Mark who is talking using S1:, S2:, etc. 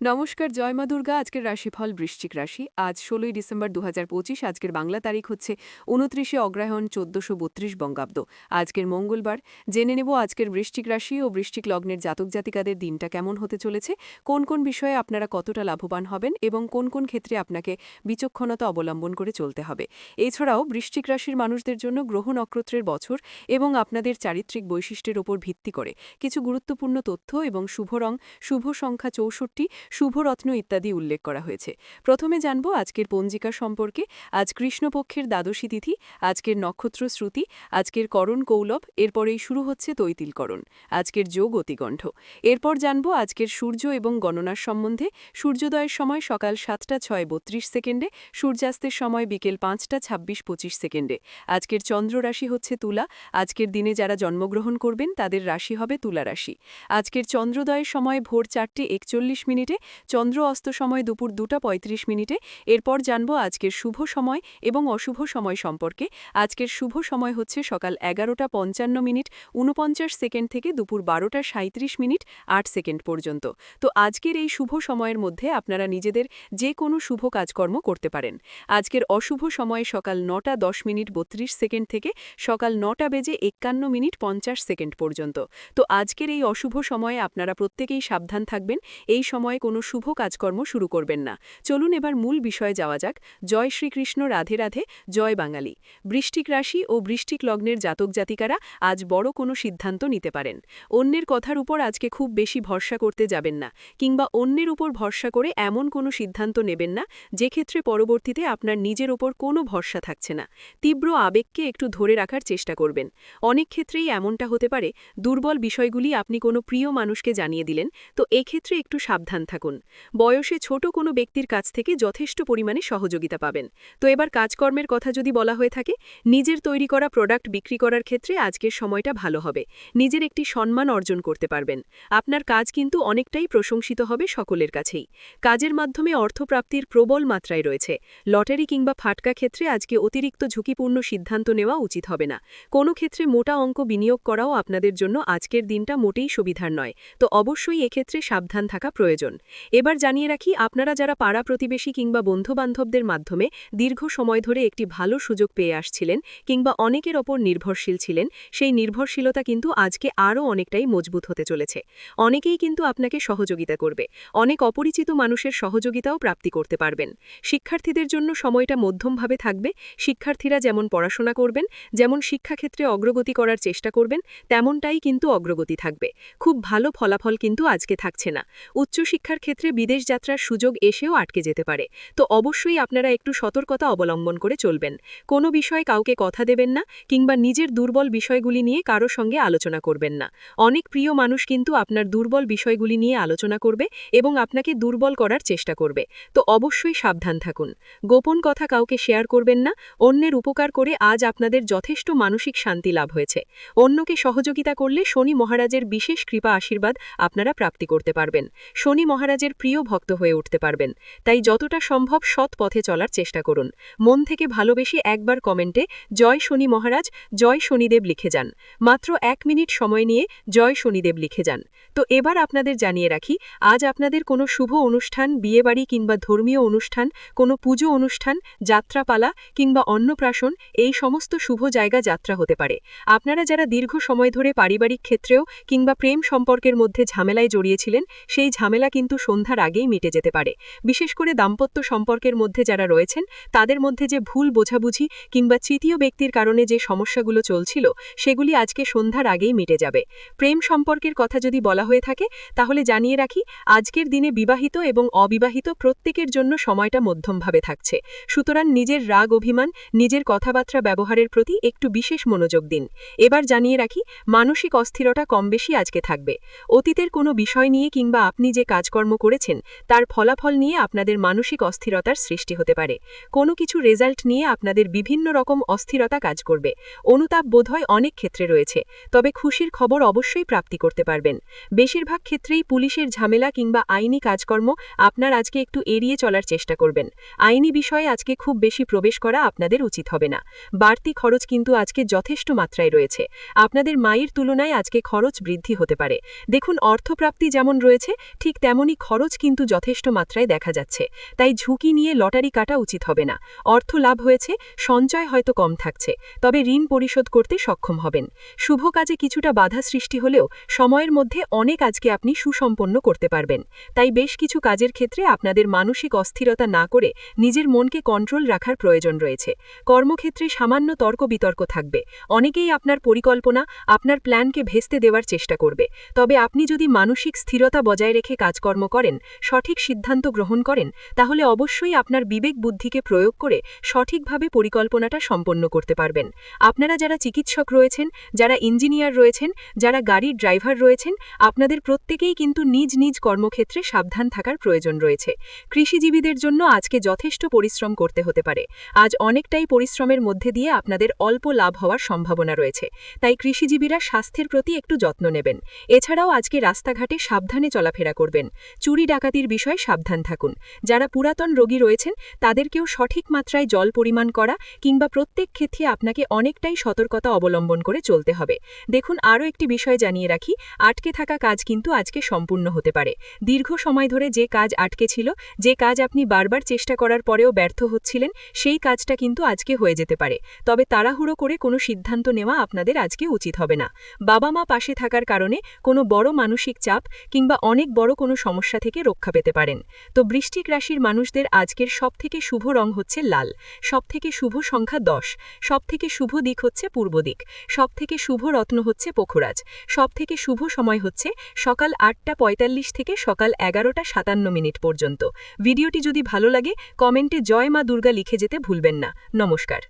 S1: নমস্কার, জয় মা দুর্গা। আজকের রাশিফল বৃশ্চিক রাশি। আজ ষোলোই ডিসেম্বর দু হাজার পঁচিশ। আজকের বাংলা তারিখ হচ্ছে উনত্রিশে অগ্রহায়ণ চোদ্দশো বত্রিশ বঙ্গাব্দ। আজকের মঙ্গলবার। জেনে নেব আজকের বৃশ্চিক রাশি ও বৃশ্চিক লগ্নের জাতক জাতিকাদের দিনটা কেমন হতে চলেছে, কোন কোন বিষয়ে আপনারা কতটা লাভবান হবেন এবং কোন কোন ক্ষেত্রে আপনাকে বিচক্ষণতা অবলম্বন করে চলতে হবে। এছাড়াও বৃশ্চিক রাশির মানুষদের জন্য গ্রহ নক্ষত্রের বছর এবং আপনাদের চারিত্রিক বৈশিষ্ট্যের ওপর ভিত্তি করে কিছু গুরুত্বপূর্ণ তথ্য এবং শুভ রং, শুভ সংখ্যা চৌষট্টি শুভরত্ন ইত্যাদি উল্লেখ করা হয়েছে। প্রথমে জানব আজকের পঞ্জিকা সম্পর্কে। আজ কৃষ্ণপক্ষের দ্বাদশী তিথি, আজকের নক্ষত্র শ্রুতি, আজকের করণ কৌলভ এরপরেই শুরু হচ্ছে তৈতিলকরণ। আজকের যোগ অতিগণ্ঠ এরপর জানব আজকের সূর্য এবং গণনার সম্বন্ধে। সূর্যোদয়ের সময় সকাল সাতটা ছয় বত্রিশ সেকেন্ডে, সূর্যাস্তের সময় বিকেল পাঁচটা ছাব্বিশ পঁচিশ সেকেন্ডে। আজকের চন্দ্র রাশি হচ্ছে তুলা। আজকের দিনে যারা জন্মগ্রহণ করবেন, তাদের রাশি হবে তুলা রাশি। আজকের চন্দ্রোদয়ের সময় ভোর চারটে একচল্লিশ মিনিটে চন্দ্র অস্ত সময় দুপুর দুটা পঁয়ত্রিশ মিনিটে। এরপর জানব আজকের শুভ সময় এবং অশুভ সময় সম্পর্কে। আজকের শুভ সময় হচ্ছে সকাল এগারোটা পঞ্চান্ন মিনিট, ঊনপঞ্চাশ সেকেন্ড থেকে দুপুর বারোটা সাঁত্রিশ মিনিট, আট সেকেন্ড পর্যন্ত। তো আজকের এই শুভ সময়ের মধ্যে আপনারা নিজেদের যে কোনো শুভ কাজকর্ম করতে পারেন। আজকের অশুভ সময় সকাল নটা দশ মিনিট, বত্রিশ সেকেন্ড থেকে সকাল নটা বেজে একান্ন মিনিট, পঞ্চাশ সেকেন্ড পর্যন্ত। তো আজকের এই অশুভ সময়ে আপনারা প্রত্যেকেই সাবধান থাকবেন। এই সময়ে কোনো শুভ কাজকর্ম শুরু করবেন না। চলুন এবার মূল বিষয়ে যাওয়া যাক। জয় শ্রীকৃষ্ণ, রাধে রাধে, জয় বাঙালি। বৃষ্টিক রাশি ও বৃষ্টিক লগ্নের জাতক জাতিকারা আজ বড় কোনো সিদ্ধান্ত নিতে পারেন। অন্যের কথার উপর আজকে খুব বেশি ভরসা করতে যাবেন না কিংবা অন্যের উপর ভরসা করে এমন কোনো সিদ্ধান্ত নেবেন না যে ক্ষেত্রে পরবর্তীতে আপনার নিজের ওপর কোনো ভরসা থাকছে না। তীব্র আবেগকে একটু ধরে রাখার চেষ্টা করবেন। অনেক ক্ষেত্রেই এমনটা হতে পারে, দুর্বল বিষয়গুলি আপনি কোনো প্রিয় মানুষকে জানিয়ে দিলেন, তো এক্ষেত্রে একটু সাবধান থাকুন। বয়সে ছোট কোনো ব্যক্তির কাছ থেকে যথেষ্ট পরিমাণে সহযোগিতা পাবেন। তো এবার কাজকর্মের কথা যদি বলা হয়ে থাকে, নিজের তৈরি করা প্রোডাক্ট বিক্রি করার ক্ষেত্রে আজকের সময়টা ভালো হবে। নিজের একটি সম্মান অর্জন করতে পারবেন। আপনার কাজ কিন্তু অনেকটাই প্রশংসিত হবে সকলের কাছেই। কাজের মাধ্যমে অর্থপ্রাপ্তির প্রবল মাত্রায় রয়েছে। লটারি কিংবা ফাটকা ক্ষেত্রে আজকে অতিরিক্ত ঝুঁকিপূর্ণ সিদ্ধান্ত নেওয়া উচিত হবে না। কোনো ক্ষেত্রে মোটা অঙ্ক বিনিয়োগ করাও আপনাদের জন্য আজকের দিনটা মোটেই সুবিধার নয়। তো অবশ্যই এক্ষেত্রে সাবধান থাকা প্রয়োজন। এবার জানিয়ে রাখি, আপনারা যারা পাড়া প্রতিবেশী কিংবা বন্ধুবান্ধবদের মাধ্যমে দীর্ঘ সময় ধরে একটি ভালো সুযোগ পেয়ে আসছিলেন কিংবা অনেকের ওপর নির্ভরশীল ছিলেন, সেই নির্ভরশীলতা কিন্তু আজকে আরও অনেকটাই মজবুত হতে চলেছে। অনেকেই কিন্তু আপনাকে সহযোগিতা করবে, অনেক অপরিচিত মানুষের সহযোগিতাও প্রাপ্তি করতে পারবেন। শিক্ষার্থীদের জন্য সময়টা মধ্যমভাবে থাকবে, শিক্ষার্থীরা যেমন পড়াশোনা করবেন, যেমন শিক্ষাক্ষেত্রে অগ্রগতি করার চেষ্টা করবেন, তেমনটাই কিন্তু অগ্রগতি থাকবে। খুব ভালো ফলাফল কিন্তু আজকে থাকছে না। উচ্চশিক্ষার ক্ষেত্রে বিদেশ যাত্রার সুযোগ এসেও আটকে যেতে পারে। তো অবশ্যই আপনারা একটু সতর্কতা অবলম্বন করে চলবেন। কোনো বিষয়ে কাউকে কথা দেবেন না কিংবা নিজের দুর্বল বিষয়গুলি নিয়ে কারও সঙ্গে আলোচনা করবেন না। অনেক প্রিয় মানুষ কিন্তু আপনার দুর্বল বিষয়গুলি নিয়ে আলোচনা করবে এবং আপনাকে দুর্বল করার চেষ্টা করবে। তো অবশ্যই সাবধান থাকুন। গোপন কথা কাউকে শেয়ার করবেন না, অন্যের উপকার করে আজ আপনাদের যথেষ্ট মানসিক শান্তি লাভ হয়েছে। অন্যকে সহযোগিতা করলে শনি মহারাজের বিশেষ কৃপা আশীর্বাদ আপনারা প্রাপ্তি করতে পারবেন। শনি মহারাজের প্রিয় ভক্ত হয়ে উঠতে পারবেন। তাই যতটা সম্ভব সৎ পথে চলার চেষ্টা করুন। মন থেকে ভালোবেসে একবার কমেন্টে জয় শনি মহারাজ, জয় শনিদেব লিখে যান। মাত্র এক মিনিট সময় নিয়ে জয় শনিদেব লিখে যান। তো এবার আপনাদের জানিয়ে রাখি, আজ আপনাদের কোনো শুভ অনুষ্ঠান, বিয়েবাড়ি কিংবা ধর্মীয় অনুষ্ঠান, কোনো পুজো অনুষ্ঠান, যাত্রাপালা কিংবা অন্নপ্রাশন, এই সমস্ত শুভ জায়গা যাত্রা হতে পারে। আপনারা যারা দীর্ঘ সময় ধরে পারিবারিক ক্ষেত্রেও কিংবা প্রেম সম্পর্কের মধ্যে ঝামেলায় জড়িয়েছিলেন, সেই ঝামেলা কিন্তু সন্ধ্যার আগেই মিটে যেতে পারে। বিশেষ করে দাম্পত্য সম্পর্কের মধ্যে যারা রয়েছেন, তাদের মধ্যে যে ভুল বোঝাবুঝি কিংবা তৃতীয় ব্যক্তির কারণে যে সমস্যাগুলো চলছিল, সেগুলি আজকে সন্ধ্যার আগেই মিটে যাবে। প্রেম সম্পর্কের কথা যদি বলা হয়ে থাকে, তাহলে জানিয়ে রাখি, আজকের দিনে বিবাহিত এবং অবিবাহিত প্রত্যেকের জন্য সময়টা মধ্যমভাবে থাকছে। সুতরাং নিজের রাগ অভিমান, নিজের কথাবার্তা ব্যবহারের প্রতি একটু বিশেষ মনোযোগ দিন। এবার জানিয়ে রাখি, মানসিক অস্থিরতা কম বেশি আজকে থাকবে। অতীতের কোনো বিষয় নিয়ে কিংবা আপনি যে কাজকর্ম করেছেন, তার ফলাফল নিয়ে আপনাদের মানসিক অস্থিরতার সৃষ্টি হতে পারে। কোনো কিছু রেজাল্ট নিয়ে আপনাদের বিভিন্ন রকম অস্থিরতা কাজ করবে। অনুতাপ বোধহয় অনেক ক্ষেত্রে রয়েছে, তবে খুশির খবর অবশ্যই প্রাপ্তি করতে পারবেন। বেশিরভাগ ক্ষেত্রেই পুলিশের ঝামেলা কিংবা আইনি কাজকর্ম আপনার আজকে একটু এড়িয়ে চলার চেষ্টা করবেন। আইনি বিষয়ে আজকে খুব বেশি প্রবেশ করা আপনাদের উচিত হবে না। বাড়তি খরচ কিন্তু আজকে যথেষ্ট মাত্রায় রয়েছে। আপনাদের মায়ের তুলনায় আজকে খরচ বৃদ্ধি হতে পারে। দেখুন, অর্থপ্রাপ্তি যেমন রয়েছে, ঠিক তেমন
S2: তেমনি খরচ কিন্তু যথেষ্ট মাত্রায় দেখা যাচ্ছে। তাই ঝুঁকি নিয়ে লটারি কাটা উচিত হবে না। অর্থ লাভ হয়েছে, সঞ্চয় হয়তো কম থাকছে, তবে ঋণ পরিশোধ করতে সক্ষম হবেন। শুভ কাজে কিছুটা বাধা সৃষ্টি হলেও সময়ের মধ্যে অনেক আজকে আপনি সুসম্পন্ন করতে পারবেন। তাই বেশ কিছু কাজের ক্ষেত্রে আপনাদের মানসিক অস্থিরতা না করে নিজের মনকে কন্ট্রোল রাখার প্রয়োজন রয়েছে। কর্মক্ষেত্রে সামান্য তর্ক বিতর্ক থাকবে। অনেকেই আপনার পরিকল্পনা, আপনার প্ল্যানকে ভেস্তে দেওয়ার চেষ্টা করবে। তবে আপনি যদি মানসিক স্থিরতা বজায় রেখে কাজ কাজকর্ম করেন, সঠিক সিদ্ধান্ত গ্রহণ করেন, তাহলে অবশ্যই আপনার বিবেক বুদ্ধিকে প্রয়োগ করে সঠিকভাবে পরিকল্পনাটা সম্পন্ন করতে পারবেন। আপনারা যারা চিকিৎসক রয়েছেন, যারা ইঞ্জিনিয়ার রয়েছেন, যারা গাড়ির ড্রাইভার রয়েছেন, আপনাদের প্রত্যেকেই কিন্তু নিজ নিজ কর্মক্ষেত্রে সাবধান থাকার প্রয়োজন রয়েছে। কৃষিজীবীদের জন্য আজকে যথেষ্ট পরিশ্রম করতে হতে পারে। আজ অনেকটাই পরিশ্রমের মধ্যে দিয়ে আপনাদের অল্প লাভ হওয়ার সম্ভাবনা রয়েছে। তাই কৃষিজীবীরা স্বাস্থ্যের প্রতি একটু যত্ন নেবেন। এছাড়াও আজকে রাস্তাঘাটে সাবধানে চলাফেরা করবেন। চুরি ডাকাতির বিষয়ে সাবধান থাকুন। যারা পুরাতন রোগী রয়েছেন, তাদেরকেও সঠিক মাত্রায় জল পরিমাণ করা কিংবা প্রত্যেক ক্ষেত্রে আপনাকে অনেকটাই সতর্কতা অবলম্বন করে চলতে হবে। দেখুন, আরও একটি বিষয় জানিয়ে রাখি, আটকে থাকা কাজ কিন্তু আজকে সম্পূর্ণ হতে পারে। দীর্ঘ সময় ধরে যে কাজ আটকে ছিল, যে কাজ আপনি বারবার চেষ্টা করার পরেও ব্যর্থ হচ্ছিলেন, সেই কাজটা কিন্তু আজকে হয়ে যেতে পারে। তবে তাড়াহুড়ো করে কোনো সিদ্ধান্ত নেওয়া আপনাদের আজকে উচিত হবে না। বাবা মা পাশে থাকার কারণে কোনো বড় মানসিক চাপ কিংবা অনেক বড় কোনো সমস্যা থেকে রক্ষা পেতে পারেন। তো বৃষ্টিক রাশির মানুষদের আজকের সবথেকে শুভ রং হচ্ছে লাল। সবথেকে শুভ সংখ্যা দশ। সবথেকে শুভ দিক হচ্ছে পূর্ব দিক। সবথেকে শুভ রত্ন হচ্ছে পোখরাজ। সবথেকে শুভ সময় হচ্ছে সকাল আটটা পঁয়তাল্লিশ থেকে সকাল এগারোটা সাতান্ন মিনিট পর্যন্ত। ভিডিওটি যদি ভালো লাগে, কমেন্টে জয় মা দুর্গা লিখে যেতে ভুলবেন না। নমস্কার।